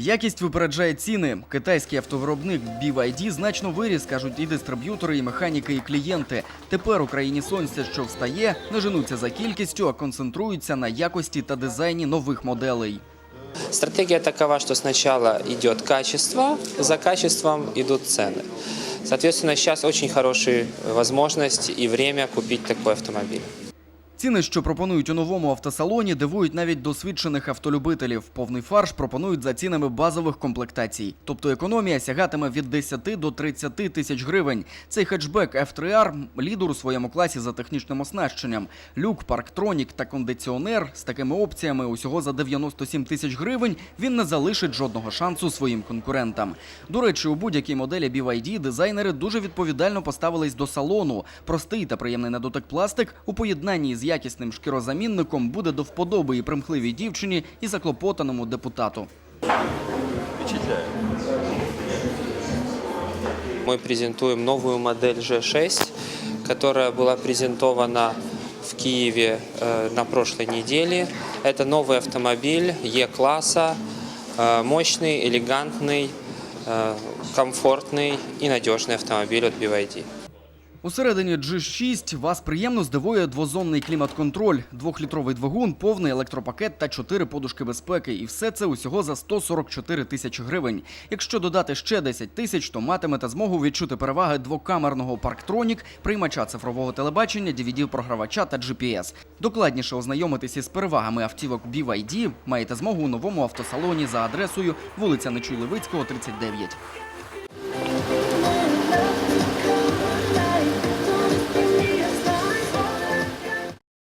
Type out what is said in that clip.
Якість випереджає ціни. Китайський автовиробник BYD значно виріс, кажуть і дистриб'ютори, і механіки, і клієнти. Тепер Україні сонця, що встає, не женуться за кількістю, а концентруються на якості та дизайні нових моделей. Стратегия такова, что сначала идет качество, за качеством идут цены. Соответственно, сейчас очень хорошая возможность и время купить такой автомобиль. Ціни, що пропонують у новому автосалоні, дивують навіть досвідчених автолюбителів. Повний фарш пропонують за цінами базових комплектацій. Тобто економія сягатиме від 10 до 30 тисяч гривень. Цей хетчбек F3R – лідер у своєму класі за технічним оснащенням. Люк, парктронік та кондиціонер з такими опціями усього за 97 тисяч гривень він не залишить жодного шансу своїм конкурентам. До речі, у будь-якій моделі BYD дизайнери дуже відповідально поставились до салону. Простий та приємний на пластик у поєднанні з якісним шкірозамінником буде до вподоби і примхливій дівчині, і заклопотаному депутату. Мы презентуем новую модель G6, которая была презентована в Киеве э, на прошлой неделе. Это новый автомобиль Е-класса, э, мощный, элегантный, э, комфортный и надежный автомобиль от BYD. Усередині G6 вас приємно здивує двозонний клімат-контроль, двохлітровий двигун, повний електропакет та чотири подушки безпеки. І все це усього за 144 тисячі гривень. Якщо додати ще 10 тисяч, то матимете змогу відчути переваги двокамерного парктронік, приймача цифрового телебачення, DVD-програвача та GPS. Докладніше ознайомитись із перевагами автівок BYD маєте змогу у новому автосалоні за адресою вулиця Нечуй Левицького, 39.